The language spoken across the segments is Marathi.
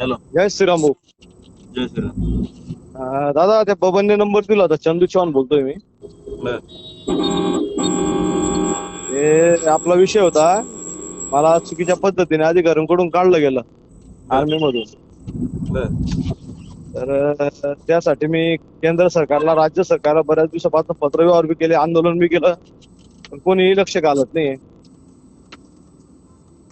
हॅलो. जय श्रीराम भाऊ. जय श्रीराम. अं, दादा त्या बबनने नंबर दिला होता चंदू चव्हाण बोलतोय मी. बर. हे आपला विषय होता मला चुकीच्या पद्धतीने अधिकाऱ्यांकडून काढलं गेलं आर्मी मधून बर. तर अं, त्यासाठी मी केंद्र सरकारला राज्य सरकारला बऱ्याच दिवसापासून पत्रव्यवहार बी केले आंदोलन बी केलं पण कोणीही लक्ष घालत नाही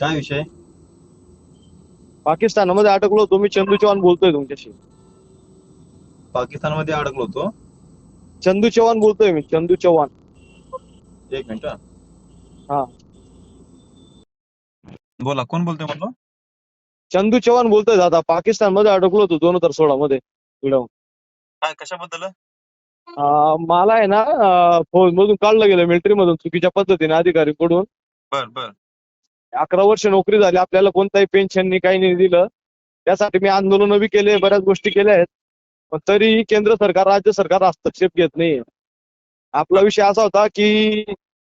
काय विषय? पाकिस्तानमध्ये अटकलो होतो मी चंदू चव्हाण बोलतोय तुमच्याशी. पाकिस्तानमध्ये अडकलो होतो? चंदू चव्हाण बोलतोय मी चंदू चव्हाण. एक मिनिट हा. हा. बोला कोण बोलतोय म्हणलो चंदू चव्हाण बोलतोय दादा पाकिस्तानमध्ये अडकलो होतो दोन हजार सोळा मध्ये काय कशाबद्दल? अं, मला आहे ना फौज मधून काढलं गेलं मिलिटरी मधून चुकीच्या पद्धतीने अधिकारीकडून. बर बर. अकरा वर्ष नोकरी झाली आपल्याला कोणताही पेन्शन नाही काही नाही दिलं. त्यासाठी मी आंदोलन बी केले बऱ्याच गोष्टी केल्या आहेत. पण तरीही केंद्र सरकार राज्य सरकार हस्तक्षेप घेत नाही आपला विषय असा होता की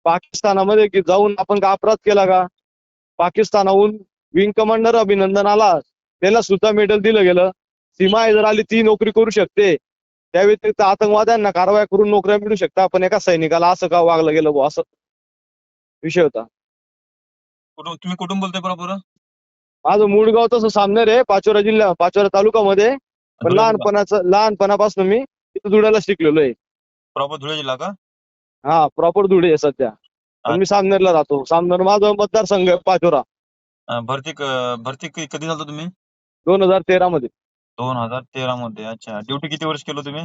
पाकिस्तानामध्ये की जाऊन आपण का अपराध केला का? पाकिस्तानाहून विंग कमांडर अभिनंदन आला. त्याला सुद्धा मेडल दिलं गेलं. सीमा जर आली ती नोकरी करू शकते. त्या व्यतिरिक्त आतंकवाद्यांना कारवाया करून नोकऱ्या मिळू शकता. पण एका सैनिकाला असं का वागलं गेलं असं विषय होता. कुठून तुम्ही कुठून बोलतोय बरोबर माझं मूळ गाव तसं सामनेर आहे पाचोरा जिल्हा पाचोरा तालुक्यामध्ये पण लहानपणाचं लहानपणापासून मी तिथं धुळ्याला शिकलेलो आहे. प्रॉपर धुळे जिल्हा का? हा प्रॉपर धुळे आहे सध्या. पण मी सामनेरला राहतो सामनेर माझं मतदारसंघ आहे पाचोरा. अं, भरती क- भरती क- कधी झालं तुम्ही? दोन हजार तेरा मध्ये. दोन हजार तेरा मध्ये. अच्छा. ड्युटी किती वर्ष केलं तुम्ही?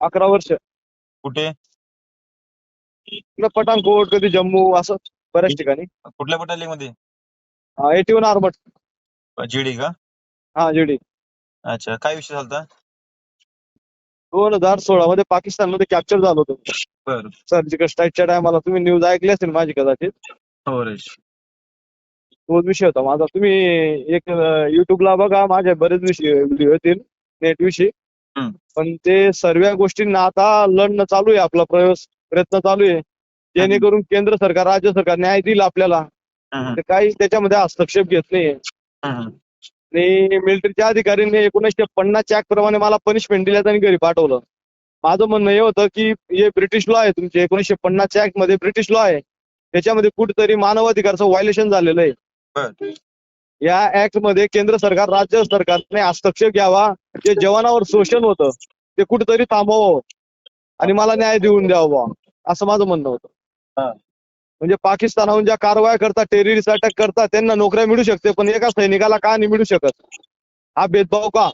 अकरा वर्ष. कुठे? इकडं पठाणकोट कधी जम्मू असं. बऱ्याच ठिकाणी. कुठल्या बटालियनमध्ये? एटी वन आर्मट जीडी का? हा जेडी अच्छा काय विषय झालता? दोन हजार सोळा मध्ये पाकिस्तानमध्ये कॅप्चर झालो होतो. बर. सर्जिकल स्ट्राईकच्या टायमाला तुम्ही न्यूज ऐकली असेल माझी कदाचित. हो रे तोच विषय होता माझा. तुम्ही एक युट्यूबला बघा माझे बरेच विषय व्हिडिओ येतील नेट विषयी. हम्म. पण ते सर्व गोष्टींना आता लढणं चालू आहे आपला प्रयोस प्रयत्न चालू आहे. जेणेकरून केंद्र सरकार राज्य सरकार न्याय देईल आपल्याला. हम्म, ते काही त्याच्यामध्ये हस्तक्षेप घेत नाहीये. हम्म, आणि मिलिटरीच्या अधिकाऱ्यांनी एकोणीसशे पन्नासच्या ऍक्ट प्रमाणे मला पनिशमेंट दिल्यात आणि घरी पाठवलं. माझं म्हणणं हे होतं की हे ब्रिटिश लॉ आहे तुमचे. एकोणीसशे पन्नासच्या ऍक्टमध्ये ब्रिटिश लॉ आहे. त्याच्यामध्ये कुठेतरी मानवाधिकारचं व्हायलेशन झालेलं आहे. या ऍक्टमध्ये केंद्र सरकार राज्य सरकारने हस्तक्षेप घ्यावा. जे जवानावर शोषण होतं ते कुठेतरी थांबवावं. आणि मला न्याय देऊन द्यावा. असं माझं म्हणणं होतं. म्हणजे पाकिस्तानाहून ज्या कारवाया करतात टेररिस्ट अटॅक करतात त्यांना नोकऱ्या मिळू शकते पण एका सैनिकाला का नाही मिळू शकत? हा भेदभाव का?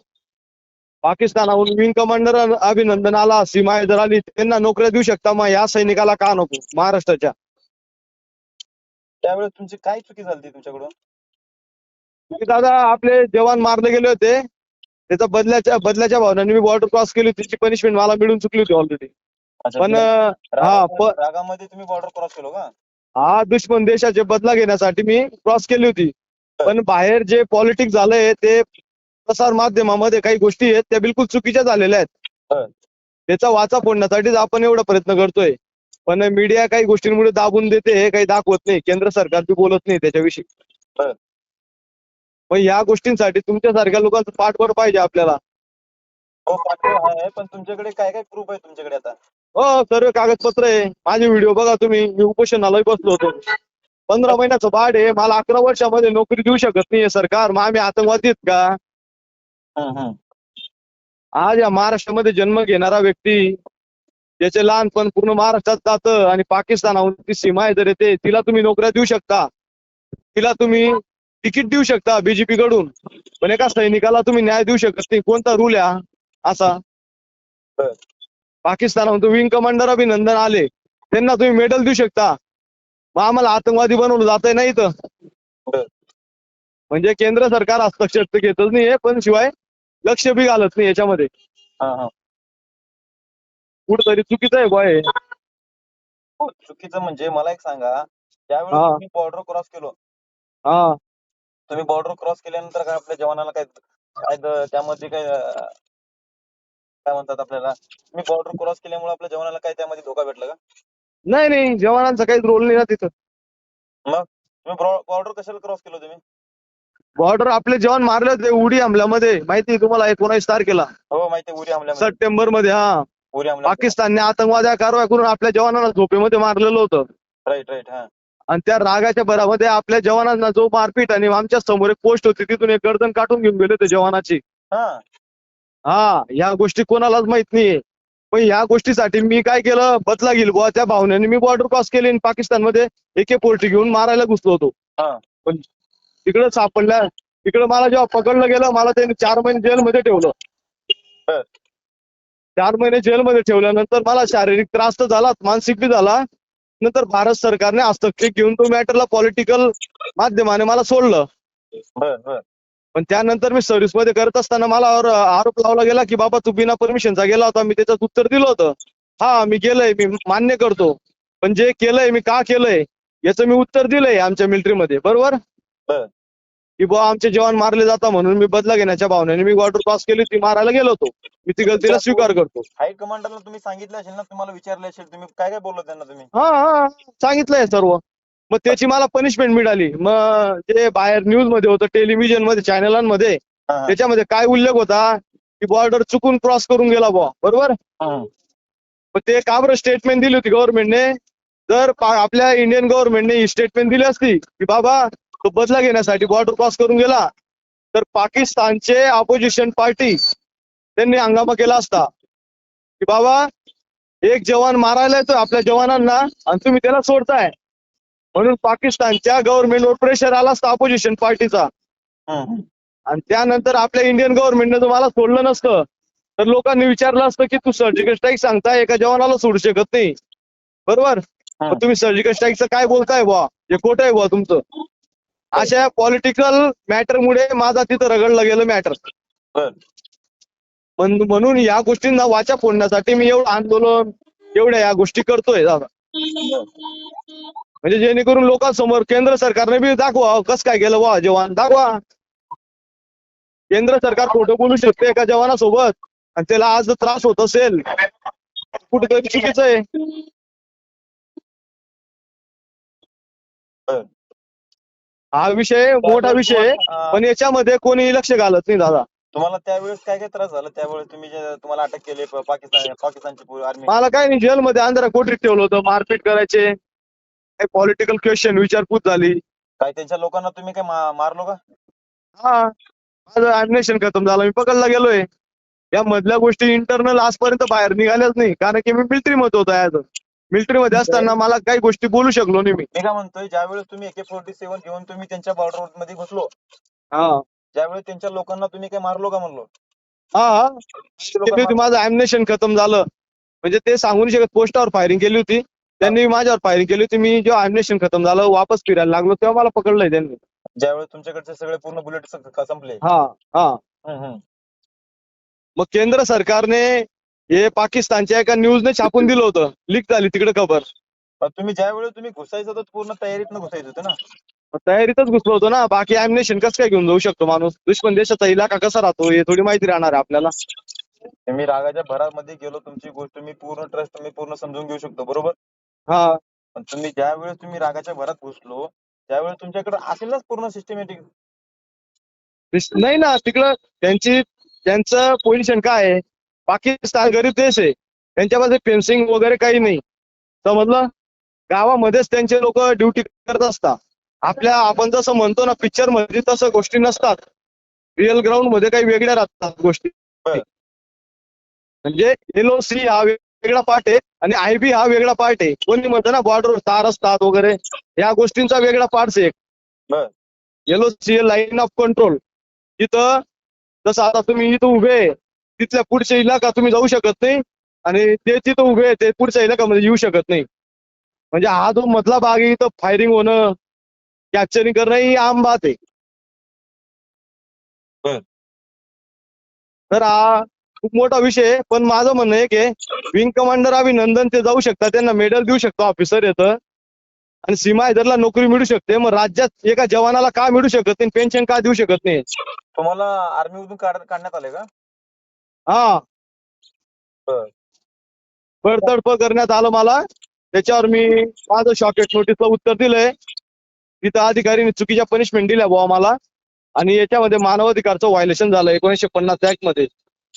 पाकिस्तानाहून विंग कमांडर अभिनंदन आला सीमा हैदर आली त्यांना नोकऱ्या देऊ शकता मग या सैनिकाला का नको? महाराष्ट्राच्या. त्यावेळेस तुमची काय चुकी झाली तुमच्याकडून? की दादा आपले जवान मारले गेले होते. त्याचा बदल्याच्या बदल्याच्या भावनाने मी बॉर्डर क्रॉस केली होती त्याची पनिशमेंट मला मिळून चुकली होती ऑलरेडी पण अं, हा प- रागामध्ये तुम्ही बॉर्डर क्रॉस केलो का? हा दुश्मन देशाचे बदला घेण्यासाठी मी क्रॉस केली होती. पण बाहेर जे पॉलिटिक्स झालंय ते प्रसार माध्यमामध्ये काही गोष्टी आहेत त्या बिलकुल चुकीच्या झालेल्या. आहेत. त्याचा वाचा फोडण्यासाठीच आपण एवढा प्रयत्न करतोय. पण मीडिया काही गोष्टींमुळे दाबून देते हे काही दाखवत नाही. केंद्र सरकार बी बोलत नाही त्याच्याविषयी. बर. मग या गोष्टींसाठी तुमच्यासारख्या लोकांचं पाठबळ पाहिजे आपल्याला. हो आहे पण तुमच्याकडे काय काय प्रूफ आहे तुमच्याकडे आता? हो सर्व कागदपत्र आहे. माझे व्हिडिओ बघा तुम्ही. मी उपोषणालाही बसलो होतो. पंधरा महिन्याचं बाड आहे. मला अकरा वर्षामध्ये नोकरी देऊ शकत नाहीये सरकार. मग आम्ही आतंकवादी आहेत का. आज या महाराष्ट्रामध्ये जन्म घेणारा व्यक्ती ज्याचे लहानपण पूर्ण महाराष्ट्रात जातं आणि पाकिस्तानाहून ती सीमा आहे जर येते तिला तुम्ही नोकऱ्या देऊ शकता. तिला तुम्ही तिकीट देऊ शकता बीजेपी कडून. पण एका सैनिकाला तुम्ही न्याय देऊ शकत नाही. कोणता रूल आहे असा. पाकिस्तानाहून विंग कमांडर अभिनंदन आले. त्यांना तुम्ही मेडल देऊ शकता. मग आम्हाला आतंकवादी बनवलं जात नाही इथं. म्हणजे केंद्र सरकार हस्तक्षेप तर घेतच नाहीये पण शिवाय लक्ष बी घालत नाही याच्यामध्ये. हा हा. कुठतरी चुकीचं आहे बॉय हो. चुकीचं म्हणजे मला एक सांगा. तुम्ही बॉर्डर क्रॉस केलो हा. तुम्ही बॉर्डर क्रॉस केल्यानंतर काय आपल्या जवानाला काय त्यामध्ये काय काय म्हणतात आपल्याला? तुम्ही बॉर्डर क्रॉस केल्यामुळे आपल्या जवानाला काय त्यामध्ये धोका भेटला का? नाही नाही जवानांचा काहीच रोल नाही ना तिथं. तुम्ही बॉर्डर कशाला क्रॉस केलं तुम्ही? बॉर्डर आपले जवान मारले होते उडी हमल्यामध्ये. माहिती आहे तुम्हाला एकोणावीस तारखेला. हो माहिती आहे, उरी हमल्यामध्ये. सप्टेंबरमध्ये हा. उरी हमला पाकिस्तानने आतंकवाद्या कारवाया करून आपल्या जवानांना झोपेमध्ये मारलेलं होतं. राईट राईट हा. आणि त्या रागाच्या भरामध्ये आपल्या जवानांना जो मारपीट आणि आमच्यासमोर एक पोस्ट होती तिथून एक गर्दन काढून घेऊन गेले ते जवानाची. हा. हा ह्या गोष्टी कोणालाच माहीत नाहीये. पण ह्या गोष्टीसाठी मी काय केलं? बदला घेईल बुवा. त्या भावनेने मी बॉर्डर क्रॉस केली आणि पाकिस्तानमध्ये एके पोर्टी घेऊन मारायला घुसलो होतो. हा. पण तिकडं सापडल्या. तिकडं मला जेव्हा पकडलं गेलं मला त्यांनी चार महिने जेलमध्ये ठेवलं. बर. चार महिने जेलमध्ये ठेवल्यानंतर मला शारीरिक त्रास तर झाला मानसिक बी झाला. नंतर भारत सरकारने हस्तक्षेप घेऊन तो मॅटरला पॉलिटिकल माध्यमाने मला सोडलं. बर बर. पण त्यानंतर मी सर्व्हिसमध्ये करत असताना मला आरोप लावला गेला की बाबा तू बिना परमिशनचा गेला होता. मी त्याचं उत्तर दिलं होतं. हा मी गेलोय. मी मान्य करतो. पण जे केलंय मी का केलंय याचं मी उत्तर दिलंय आमच्या मिलिटरीमध्ये बरोबर? बर. की बुवा आमचे जवान मारले जातात म्हणून मी बदला घेण्याच्या भावनेने मी बॉर्डर क्रॉस केली. ती मारायला गेलो होतो. मी ती गलतीला स्वीकार करतो. हाय कमांडरला तुम्ही सांगितलं असेल ना तुम्हाला विचारले असेल तुम्ही काय काय बोललो त्यांना तुम्ही? हा हा. सांगितलंय सर्व. मग त्याची मला पनिशमेंट मिळाली. मग जे बाहेर न्यूजमध्ये होतं टेलिव्हिजनमध्ये चॅनलांमध्ये हा. त्याच्यामध्ये काय उल्लेख होता? की बॉर्डर चुकून क्रॉस करून गेला बुवा. बरोबर. मग ते का बरं स्टेटमेंट दिली होती गव्हर्नमेंटने जर पा- आपल्या इंडियन गव्हर्नमेंटने ही स्टेटमेंट दिली असती की बाबा तो बदला घेण्यासाठी बॉर्डर क्रॉस करून गेला तर पाकिस्तानचे ऑपोजिशन पार्टी त्यांनी हंगामा केला असता. की बाबा एक जवान मारायला येतोय आपल्या जवानांना आणि तुम्ही त्याला सोडताय. म्हणून पाकिस्तानच्या गव्हर्नमेंटवर प्रेशर आला असता ऑपोजिशन पार्टीचा. आणि त्यानंतर आपल्या इंडियन गव्हर्नमेंटने जर मला सोडलं नसतं तर लोकांनी विचारलं असतं की तू सर्जिकल स्ट्राईक सांगताय एका जवानाला सोडू शकत नाही. बरोबर? तुम्ही सर्जिकल स्ट्राईकचं काय बोलताय बुवा? हे खोटं आहे बुवा तुमचं. अशा पॉलिटिकल मॅटर मुळे माझा तिथं रगडलं गेलं मॅटर. म्हणून या गोष्टींना वाचा फोडण्यासाठी मी एवढं आंदोलन एवढ्या या गोष्टी करतोय दादा. म्हणजे जेणेकरून लोकांसमोर केंद्र सरकारने बी दाखवा कस काय गेलं वा जवान. दाखवा. केंद्र सरकार खोटं बोलू शकते एका जवानासोबत आणि त्याला आज त्रास होत असेल. कुठेतरी चुकीचं आहे. हा विषय मोठा विषय आहे पण याच्यामध्ये कोणी लक्ष घालत नाही दादा. तुम्हाला त्यावेळेस काय काय त्रास झाला? त्यावेळेस तुम्ही जे तुम्हाला अटक केली प- पाकिस्तान पाकिस्तानची आर्मी मला काय नाही जेलमध्ये अंधारा कोठडीत ठेवलं होतं मारपीट करायचे. काही पॉलिटिकल क्वेश्चन विचारपूस झाली. काय त्यांच्या लोकांना तुम्ही काय मा- मारलो का? हा. माझं ऍडमिशन खतम झालं. मी पकडला गेलोय. या मधल्या गोष्टी इंटरनल आजपर्यंत बाहेर निघाल्याच नाही. कारण की मी मिलिटरी मध्ये होतो ऍज मिलिटरी मध्ये असताना मला काही गोष्टी बोलू शकलो नाही मी. मी काय म्हणतोय ज्यावेळेस तुम्ही एके फोर्टी सेव्हन घेऊन तुम्ही त्यांच्या बॉर्डरमध्ये घुसलो हा. त्यावेळेस त्यांच्या लोकांना तुम्ही काय मारलो का म्हणलो? हा. हा ते माझं ऍम्युनेशन खतम झालं. म्हणजे ते सांगू शकत पोस्टावर फायरिंग केली होती. त्यांनी माझ्यावर फायरिंग केली होती. मी जेव्हा ऍम्युनेशन खतम झालं वापस फिरायला लागलो तेव्हा मला पकडलंय त्यांनी. ज्यावेळेस तुमच्याकडचे सगळे पूर्ण बुलेट संपले. हा हा. हम्म, हम्म. मग केंद्र सरकारने हे पाकिस्तानच्या एका न्यूजने छापून दिलं होतं. लीक झाली तिकडे खबर. पण तुम्ही ज्या वेळेस तुम्ही घुसायचं होतं पूर्ण तयारीतनं घुसायचं होतं ना? मग तयारीतच घुसलो होतो ना. बाकी ऍम्युनेशन कसं काय घेऊन जाऊ शकतो माणूस? दुश्मन देशाचा इलाका कसा राहतो? हे थोडी माहिती राहणार आहे आपल्याला. मी रागाच्या भरामध्ये गेलो. तुमची गोष्ट मी पूर्ण ट्रस्ट मी पूर्ण समजून घेऊ शकतो. बरोबर? हा. पण तुम्ही ज्या वेळेस तुम्ही रागाच्या भरात घुसलो त्यावेळेस तुमच्याकडे असेल नाच पूर्ण सिस्टमॅटिक दिस- नाही ना तिकडं त्यांची त्यांचं पोझिशन काय आहे? पाकिस्तान गरीब देश आहे. त्यांच्यामध्ये फेन्सिंग वगैरे काही नाही. समजलं? गावामध्येच त्यांचे लोक ड्युटी करत असतात. आपल्या आपण जसं म्हणतो ना पिक्चरमध्ये तसं गोष्टी नसतात. रिअल ग्राउंडमध्ये काही वेगळ्या राहतात गोष्टी. बरं. म्हणजे एलओसी हा वेगळा पार्ट आहे आणि आयबी हा वेगळा पार्ट आहे. कोणी म्हणतं ना बॉर्डर तार असतात वगैरे या गोष्टींचा वेगळा पार्ट आहे बरं. एलओसी लाईन ऑफ कंट्रोल तिथं जसं आता तुम्ही इथं उभे तिथल्या पुढच्या इलाका तुम्ही जाऊ शकत नाही आणि ते तिथं उभे आहे, ते पुढच्या इलाकामध्ये येऊ शकत नाही. म्हणजे हा जो मधला भाग आहे इथं फायरिंग होणं कॅप्चरिंग करणं ही आम बात आहे. तर हा खूप मोठा विषय आहे पण माझं म्हणणं आहे की विंग कमांडर अभिनंदन ते जाऊ शकतात त्यांना मेडल देऊ शकतो ऑफिसर येतं आणि सीमा हैदरला नोकरी मिळू शकते मग राज्यात एका जवानाला का मिळू शकत नाही पेन्शन का देऊ शकत नाही? तुम्हाला आर्मी मधून काढ- काढण्यात आले का? हा. बर. बडतडप करण्यात आलं मला. त्याच्यावर मी माझं शॉकेट नोटीसला उत्तर दिलंय. तिथं अधिकारीने चुकीच्या पनिशमेंट दिल्या बुवा मला. आणि याच्यामध्ये मानवाधिकारचं व्हायलेशन झालं एकोणीसशे पन्नास ऍक्टमध्ये.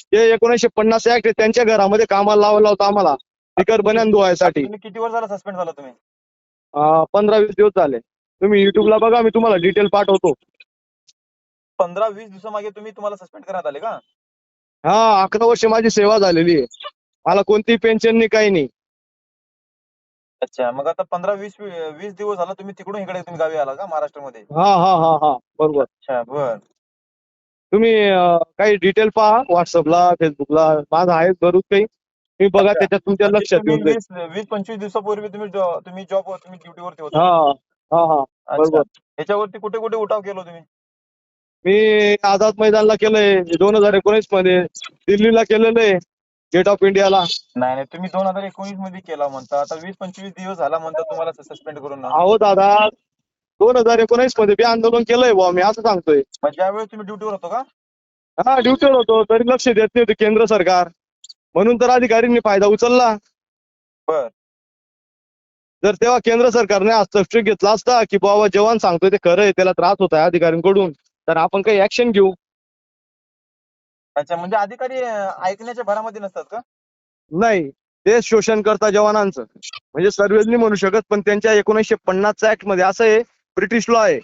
ते एकोणीसशे पन्नास ऍक्ट त्यांच्या घरामध्ये कामाला लावलं होतं आम्हाला. स्पीकर बन्यान धुवायसाठी. तुम्ही किती वर्ष झाला सस्पेंड झाला तुम्ही? अं, पंधरा वीस दिवस झाले. तुम्ही युट्यूबला बघा मी तुम्हाला डिटेल पाठवतो. पंधरा वीस दिवसामागे तुम्ही तुम्हाला सस्पेंड करण्यात आले का? हा अकरा वर्ष माझी सेवा झालेली आहे. मला कोणतीही पेन्शन नाही काही नाही अच्छा मग आता पंधरा वीस वीस दिवस झाला तुम्ही तिकडून इकडे तुम्ही गावी आला का महाराष्ट्रामध्ये? हा हा हा हा. बरोबर. अच्छा बर. तुम्ही काही डिटेल पहा व्हॉट्सअपला फेसबुकला माझं आहे बरूच काही. तुम्ही बघा. त्याच्यात तुमच्या लक्षात येऊन जाईल. वीस वीस पंचवीस दिवसापूर्वी तुम्ही तुम्ही जॉब तुम्ही ड्युटीवरती होता. हा हा हा. बरोबर. याच्यावरती कुठे कुठे उठाव केलो तुम्ही? मी आझाद मैदानला केलंय दोन हजार एकोणीसमध्ये. दिल्लीला केलेलं आहे गेट ऑफ इंडियाला नाही नाही तुम्ही दोन हजार एकोणीसमध्ये केला म्हणता. आता वीस पंचवीस दिवस झाला म्हणता तुम्हाला सस्पेंड करून अहो दादा दोन हजार एकोणीसमध्ये बी आंदोलन केलंय बुवा मी असं सांगतोय. मग ज्यावेळेस तुम्ही ड्युटीवर होतो का? हा ड्युटीवर होतो तरी लक्ष देत नाही केंद्र सरकार. म्हणून तर अधिकाऱ्यांनी फायदा उचलला. बर. जर तेव्हा केंद्र सरकारने हस्तक्षेप घेतला असता की बाबा जवान सांगतोय ते खरं आहे त्याला त्रास होत आहे अधिकाऱ्यांकडून तर आपण काही ऍक्शन घेऊ. अच्छा म्हणजे अधिकारी अं, ऐकण्याच्या भरामध्ये नसतात का? नाही ते शोषण करता जवानांचं. म्हणजे सर्वच नाही म्हणू शकत पण त्यांच्या एकोणीसशे पन्नासच्या ऍक्टमध्ये असं आहे ब्रिटिश लॉ आहे.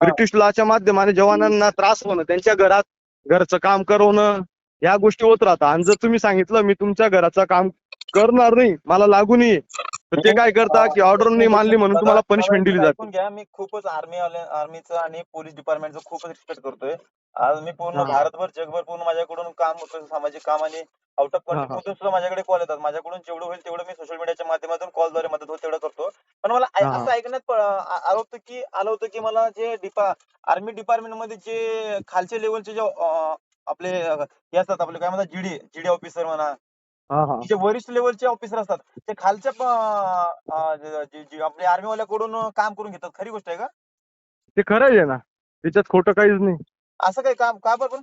ब्रिटिश लॉच्या माध्यमाने जवानांना त्रास होणं त्यांच्या घरात घरचं काम करवणं या गोष्टी होत राहतात. आणि जर तुम्ही सांगितलं मी तुमच्या घराचं काम करणार नाही मला लागू नये तर ते काय करता की ऑर्डर नाही मानली म्हणून तुम्हाला पनिशमेंट दिली जाते घ्या मी खूपच आर्मी आर्मीचं आणि पोलीस डिपार्टमेंटचं खूपच रिस्पेक्ट करतोय आज मी पूर्ण. भारतभर जगभर पूर्ण माझ्याकडून काम होतं सामाजिक काम आणि आउट ऑफ. कंट्री सुद्धा माझ्याकडे कॉल येतात माझ्याकडून जेवढं होईल तेवढं मी सोशल मीडियाच्या माध्यमातून कॉलद्वारे मदत होईल तेवढं करतो पण मला. असं ऐकण्यात आलं होतं की आलं होतं की मला जे डिपा आर्मी डिपार्टमेंटमध्ये जे खालच्या लेवलचे जे आपले हे असतात आपले काय म्हणतात जीडी जीडी ऑफिसर म्हणा जे वरिष्ठ लेवलचे ऑफिसर असतात. ते खालच्या प- अं, जे- जे- जे आपले आर्मी वाल्याकडून काम करून घेतात. खरी गोष्ट आहे का? ते खरंच आहे ना. त्याच्यात खोटं काहीच नाही. असं काही काम का बरं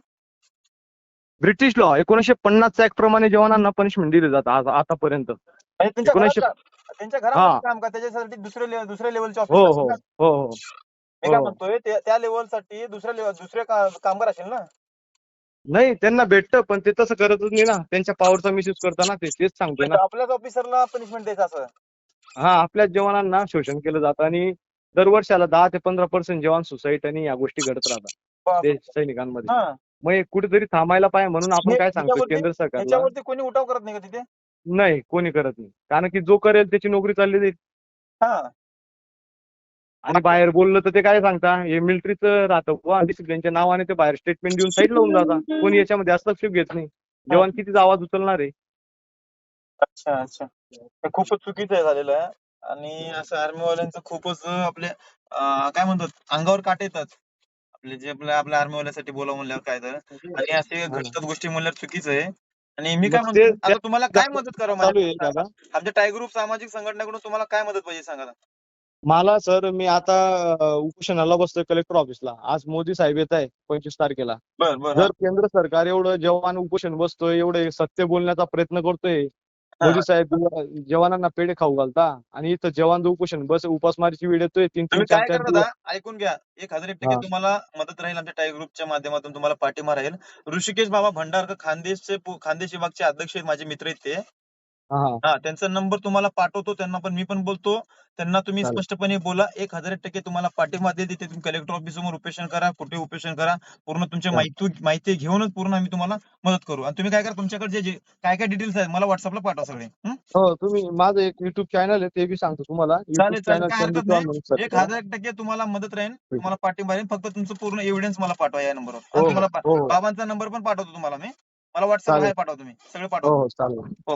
ब्रिटिश लॉ एकोणीसशे पन्नासच्या ऍक्ट प्रमाणे जवानांना पनिशमेंट दिली जातं आतापर्यंत. म्हणजे त्यांच्या घरात काम का? त्याच्यासाठी दुसरे दुसऱ्या लेवलचे हो ऑफिसर हो? हो हो. मी काय हो. म्हणतोय त्या लेवलसाठी दुसऱ्या लेवल दुसरे कामगार असेल ना? नाही त्यांना भेटतं पण ते तसं करतच नाही ना. त्यांच्या पॉवरचा मिसयूज करताना ते. तेच सांगतोय ना. आपल्याच ऑफिसरला पनिशमेंट द्यायचं असं. हा आपल्याच जवानांना शोषण केलं जातं आणि दरवर्षाला दहा ते पंधरा पर्सेंट जवान सुसाईड आणि या गोष्टी घडत राहतात. बापरे. देश सैनिकांमध्ये. हा. मग हे कुठेतरी थांबायला पाहिजे म्हणून आपण काय सांगतो केंद्र सरकारला. त्याच्यावरती कोणी उठाव करत नाही का तिथे? नाही कोणी करत नाही. कारण की जो करेल त्याची नोकरी चालली जाईल. हा. आणि बाहेर बोललं तर ते काय सांगता? हे मिलिटरीचं राहतं. बुवा डिसिप्लिनच्या नावाने ते बाहेर स्टेटमेंट देऊन साईड लावून जातात कोणी याच्यामध्ये हस्तक्षेप घेत नाही. जवान कितीचा आवाज उचलणार आहे? अच्छा अच्छा. हे खूपच चुकीचं आहे झालेलं आहे. आणि असं आर्मी वाल्यांचं खूपच आपले अं, काय म्हणतात? अंगावर काटे येतात. आपले जे आपल्या आपल्या आर्मी वाल्यासाठी बोलावं म्हणल्यावर काय तर. आणि असे घडतात गोष्टी म्हणल्यावर चुकीचं आहे. आणि मी काय मग ते- म्हणतो आता तुम्हाला काय मदत करावं चालू आहे माझ्या- दादा. आमच्या टाय ग्रुप सामाजिक संघटनेकडून तुम्हाला काय मदत पाहिजे सांगा. मला सर मी आता उपोषणाला बसतोय कलेक्टर ऑफिसला आज मोदी साहेब येत आहे पंचवीस तारखेला. बर बर. जर केंद्र सरकार एवढं जवान उपोषण बसतोय एवढे सत्य बोलण्याचा प्रयत्न करतोय मोदी साहेब जवानांना पेढे खाऊ घालता आणि इथं जवान उपोषण बस उपासमारीची वेळ येतोय तीन तीन तुम्ही चार काय चार दिवस ऐकून घ्या. एक हजार एक टक्के हा. तुम्हाला मदत राहील आमच्या टाय ग्रुपच्या माध्यमातून तुम्हाला पाठिंबा राहील. ऋषिकेश बाबा भंडारकर खानदेशचे पु- खानदेश विभागचे अध्यक्ष आहेत माझे मित्र आहेत ते. हा त्यांचा नंबर तुम्हाला पाठवतो त्यांना पण मी पण बोलतो. त्यांना तुम्ही चालेल. स्पष्टपणे बोला एक हजार टक्के तुम्हाला पाठिंबा देते तिथे तुम्ही कलेक्टर ऑफिस समोर उपेशन करा कुठे उपेशन करा पूर्ण तुमची चालेल. माहिती माहिती घेऊनच पूर्ण आम्ही तुम्हाला मदत करू. आणि तुम्ही काय करा तुमच्याकडे जे- जे काय काय डिटेल्स आहेत मला व्हॉट्सअपला पाठवा सगळे. हं? हो तुम्ही माझं एक युट्यूब चॅनल आहे ते बी सांगतो तुम्हाला. चालेल युट्यूब चालेल काय हरकत नाही. एक. हजार टक्के तुम्हाला मदत राहील तुम्हाला पाठिंबा राहील फक्त तुमचं पूर्ण एव्हिडन्स मला पाठवा या नंबरवर. हो, तुम्हाला पा- हो, हो. बाबांचा नंबर पण पाठवतो तुम्हाला मी. मला व्हॉट्सअप चालेल. आहे पाठवा तुम्ही. सगळे पाठवा. हो चालेल. हो